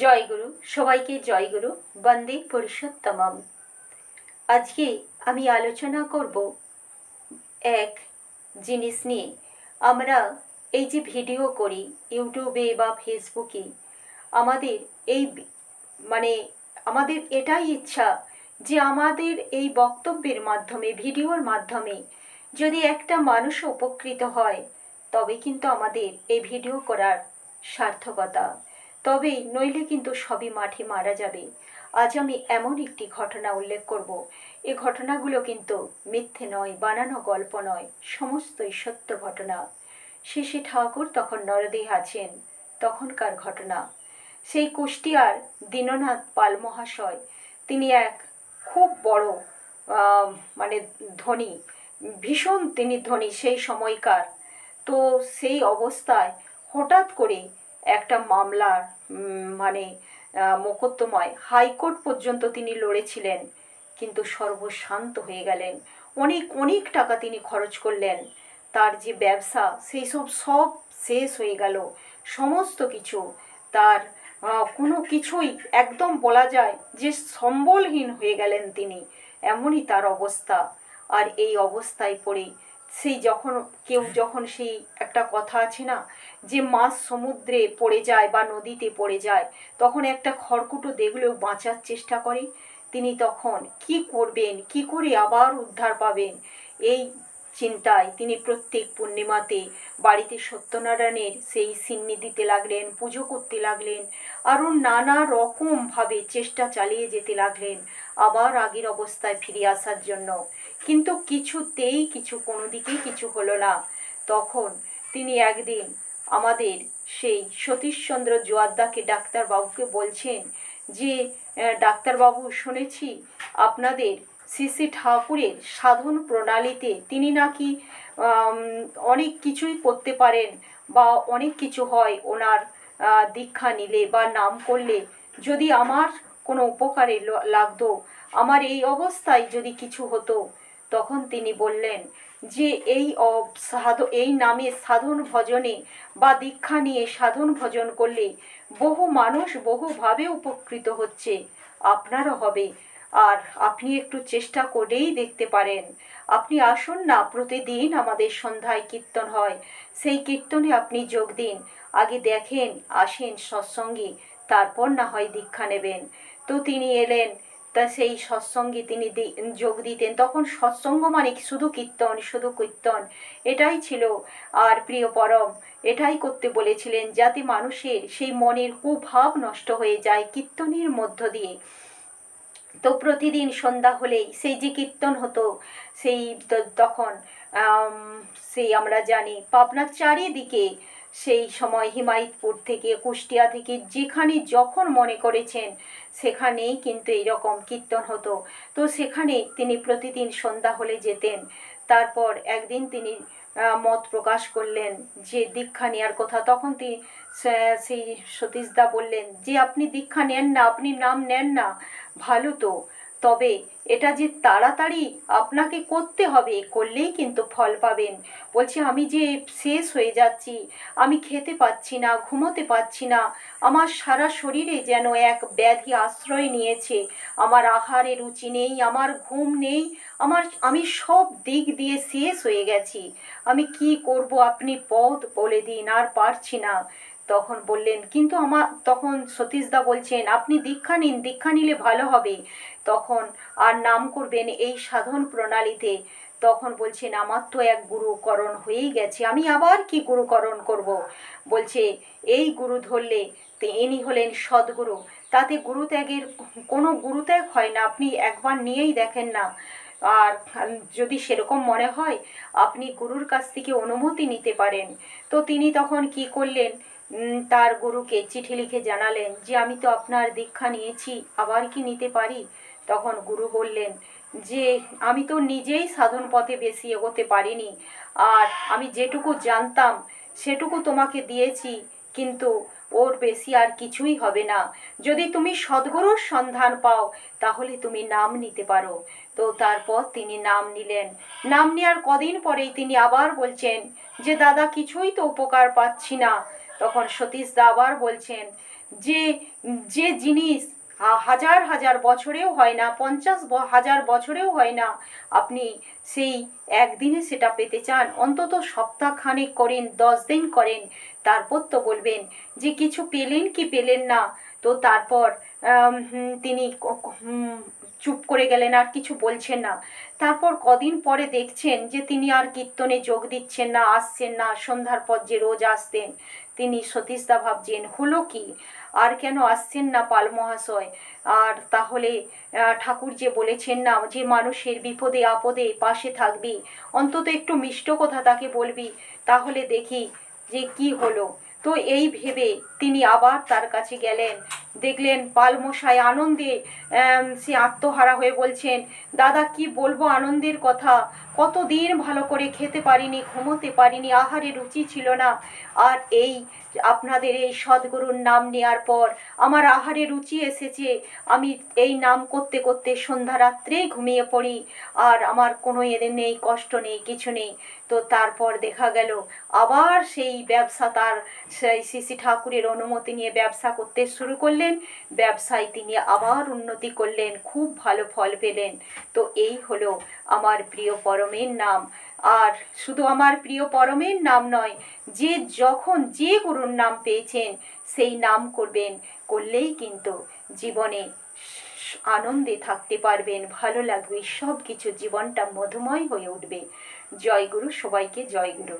জয়গুরু সবাইকে জয়গুরু বন্দে পুরুষোত্তমম। আজকে আমি আলোচনা করব এক জিনিস নিয়ে। আমরা এই যে ভিডিও করি ইউটিউবে বা ফেসবুকে, আমাদের এই মানে আমাদের এটাই ইচ্ছা যে আমাদের এই বক্তব্যের মাধ্যমে, ভিডিওর মাধ্যমে যদি একটা মানুষ উপকৃত হয়, তবে কিন্তু আমাদের এই ভিডিও করার সার্থকতা। তবেই নইলে কিন্তু সবই মাঠে মারা যাবে। আজ আমি এমন একটি ঘটনা উল্লেখ করব। এ ঘটনাগুলো কিন্তু মিথ্যে নয়, বানানো গল্প নয়, সমস্তই সত্য ঘটনা। শেষে ঠাকুর তখন নরদেহ আছেন, তখনকার ঘটনা। সেই কুষ্টিয়ার দীননাথ পাল মহাশয়, তিনি এক খুব বড় মানে ধনী, ভীষণ তিনি ধনী সেই সময়কার। তো সেই অবস্থায় হঠাৎ করে একটা মামলার মানে মোকদ্দমায় হাইকোর্ট পর্যন্ত তিনি লড়েছিলেন, কিন্তু সর্বশান্ত হয়ে গেলেন। অনেক অনেক টাকা তিনি খরচ করলেন। তার যে ব্যবসা, সেই সব সব শেষ হয়ে গেল। সমস্ত কিছু তার কোনো কিছুই একদম বলা যায় যে সম্বলহীন হয়ে গেলেন তিনি। এমনই তার অবস্থা। আর এই অবস্থায় পড়ে সেই যখন কেউ যখন সেই একটা কথা আছে না, যে মাছ সমুদ্রে পড়ে যায় বা নদীতে পড়ে যায়, তখন একটা খড়কুটো দেখলেও বাঁচার চেষ্টা করে। তিনি তখন, কি করবেন? কি করে আবার উদ্ধার পাবেন? এই চিন্তায় তিনি প্রত্যেক পূর্ণিমাতে বাড়িতে সত্যনারায়ণের সেই সিন্নি দিতে লাগলেন, পুজো করতে লাগলেন, আরও নানা রকমভাবে চেষ্টা চালিয়ে যেতে লাগলেন। আবার আগের অবস্থায় ফিরে আসার জন্য। কিন্তু কিছুতেই কিছু কোনো দিকেই কিছু হলো না। তখন তিনি একদিন আমাদের সেই সতীশচন্দ্র জোয়াদ্দাকে ডাক্তারবাবুকে বলছেন যে ডাক্তারবাবু, শুনেছি আপনাদের শ্রী ঠাকুরের সাধন প্রণালীতে তিনি নাকি অনেক কিছুই করতে পারেন বা অনেক কিছু হয় ওনার দীক্ষা নিলে বা নাম করলে। যদি আমার কোনো উপকারে লাগতো। আমার এই অবস্থায় যদি কিছু হতো, তখন তিনি বললেন, যে এই সাধ, এই নামে সাধন ভজনে বা দীক্ষা নিয়ে সাধন ভজন করলে বহু মানুষ বহুভাবে উপকৃত হচ্ছে। আপনারও হবে। আর আপনি একটু চেষ্টা করেই দেখতে পারেন। আপনি আসুন না, প্রতিদিন আমাদের সন্ধ্যায় কীর্তন হয়। সেই কীর্তনে আপনি যোগ দিন। আগে দেখেন, আসেন সৎসঙ্গে। তারপর না হয় দীক্ষা নেবেন। তো তিনি এলেন। তা সেই সৎসঙ্গে তিনি যোগ দিতেন। তখন সৎসঙ্গ মানে শুধু কীর্তন শুধু কীর্তন। এটাই ছিল আর প্রিয় পরম, এটাই করতে বলেছিলেন যাতে মানুষের সেই মনের কুভাব নষ্ট হয়ে যায় কীর্তনের মধ্য দিয়ে। তো প্রতিদিন সন্ধ্যা হলেই সেই যে কীর্তন হতো, সেই তখন সেই আমরা জানি পাবনার চারিদিকে সেই সময় হিমায়তপুর থেকে, কুষ্টিয়া থেকে যেখানে যখন মনে করেছেন সেখানেই কিন্তু এইরকম কীর্তন হতো। তো সেখানে তিনি প্রতিদিন সন্ধ্যা হলে যেতেন। তারপর একদিন তিনি মত প্রকাশ করলেন যে দীক্ষা নেওয়ার কথা। তখন তিনি সেই সতীশদা বললেন, যে আপনি দীক্ষা নেন না, আপনি নাম নেন না, ভালো তো। তবে এটা যে তাড়াতাড়ি আপনাকে করতে হবে করলেই কিন্তু ফল পাবেন। বলছি, আমি যে শেষ হয়ে যাচ্ছি, আমি খেতে পাচ্ছি না, ঘুমোতে পাচ্ছি না, আমার সারা শরীরে যেন এক ব্যাধি আশ্রয় নিয়েছে, আমার আহারে রুচি নেই, আমার ঘুম নেই, আমার, আমি সব দিক দিয়ে শেষ হয়ে গেছি। আমি কি করব, আপনি পথ বলে দিন, আর পারছি না। তখন বললেন, কিন্তু আমার তখন সতীশদা বলছেন, আপনি দীক্ষা নিন, দীক্ষা নিলে ভালো হবে। তখন, আর নাম করবেন এই সাধন প্রণালীতে। তখন বলছেন, আমার তো এক গুরুকরণ হয়েই গেছে, আমি আবার কি গুরুকরণ করব? বলছে, এই গুরু ধরলে ইনি হলেন সদ্গুরু, তাতে গুরুত্যাগের কোনো গুরুত্যাগ হয় না, আপনি একবার নিয়েই দেখেন না। আর যদি সেরকম মনে হয়, আপনি গুরুর কাছ থেকে অনুমতি নিতে পারেন। তো তিনি তখন কি করলেন তার গুরুকে চিঠি লিখে জানালেন যে, আমি তো আপনার দীক্ষা নিয়েছি, আবার কি নিতে পারি? তখন গুরু বললেন, যে, আমি তো নিজেই সাধন পথে বেশি এগোতে পারিনি। আর আমি যেটুকু জানতাম, সেটুকু তোমাকে দিয়েছি, কিন্তু ওর বেশি আর কিছুই হবে না। যদি তুমি সদ্গুরুর সন্ধান পাও, তাহলে তুমি নাম নিতে পারো। তো তারপর তিনি নাম নিলেন। নাম নেওয়ার কদিন পরেই তিনি আবার বলছেন, যে, দাদা, কিছুই তো উপকার পাচ্ছি না। তখন সতীশ দা আবার বলছেন, যে যে জিনিস হাজার হাজার বছরেও হয় না, পঞ্চাশ হাজার বছরেও হয় না, আপনি সেই একদিনে সেটা পেতে চান। অন্তত সপ্তাহখানেক করেন, দশ দিন করেন। তারপর তো বলবেন, যে কিছু পেলেন কি পেলেন না? তো তারপর তিনি চুপ করে গেলেন, আর কিছু বলছেন না। তারপর কদিন পরে দেখছেন যে তিনি আর কীর্তনে যোগ দিচ্ছেন না, আসছেন না, সন্ধ্যার পর যে রোজ আসতেন, তিনি সতীশদা ভাবছেন, হলো কি? আর কেন আসছেন না পাল মহাশয়? আর তাহলে ঠাকুর যে বলেছেন না, যে মানুষের বিপদে আপদে পাশে থাকবি, অন্তত একটু মিষ্ট কথা তাকে বলবি, তাহলে দেখি যে কি হলো। তো এই ভেবে তিনি আবার তার কাছে গেলেন দেখলেন পালমশাই আনন্দে সে আত্মহারা হয়ে বলছেন, দাদা, কি বলব আনন্দের কথা? কতদিন ভালো করে খেতে পারিনি, ঘুমোতে পারিনি, আহারে রুচি ছিল না। আর এই আপনাদের এই সদ্গুরুর নাম নেওয়ার পর আমার আহারে রুচি এসেছে। আমি এই নাম করতে করতে সন্ধ্যা রাত্রেই ঘুমিয়ে পড়ি। আর আমার কোনো এদের নেই, কষ্ট নেই, কিছু নেই। তো তারপর দেখা গেল, আবার সেই ব্যবসা তার সেই শ্রী ঠাকুরের অনুমতি নিয়ে ব্যবসা করতে শুরু করলেন, ব্যবসায় তিনি আবার উন্নতি করলেন, খুব ভালো ফল পেলেন। তো এই হলো আমার প্রিয় পরমের নাম। আর শুধু আমার প্রিয় পরমের নাম নয়, যে যখন যে গুরুর নাম পেয়েছেন, সেই নাম করবেন, করলেই কিন্তু জীবনে আনন্দে থাকতে পারবেন, ভালো লাগবে সব কিছু জীবনটা মধুময় হয়ে উঠবে। জয় গুরু, সবাইকে জয় গুরু।